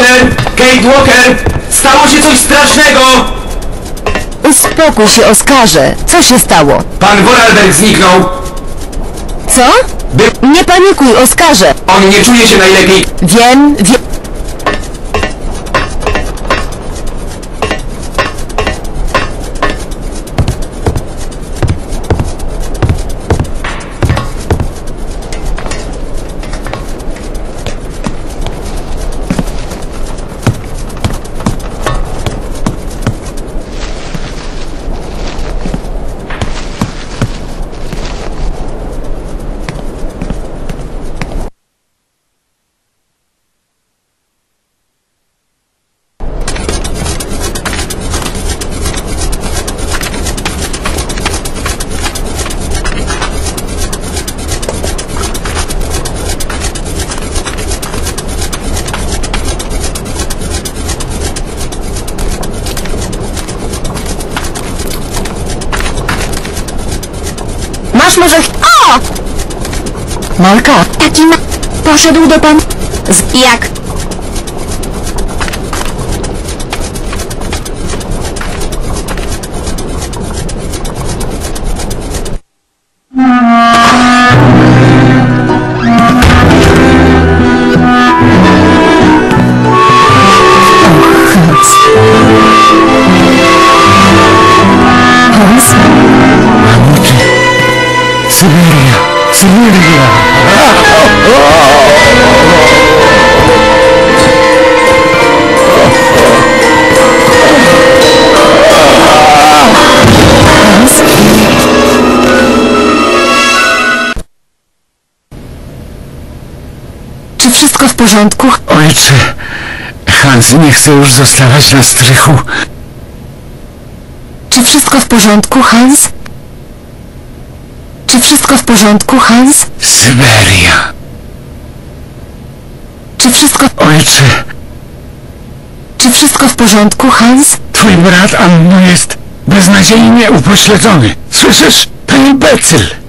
Kate Walker! Kate Walker! Stało się coś strasznego! Uspokój się, Oskarze. Co się stało? Pan Vorarlberg zniknął! Co? By... Nie panikuj, Oskarze. On nie czuje się najlepiej. Wiem, wiem. Masz może... O! Malka. Taki ma... Poszedł do pan... Z... Jak? Wszystko w porządku? Ojcze, Hans nie chce już zostawać na strychu. Czy wszystko w porządku, Hans? Czy wszystko w porządku, Hans? Syberia! Czy wszystko... Ojcze, Czy wszystko w porządku, Hans? twój brat Anno jest beznadziejnie upośledzony. Słyszysz? To imbecyl!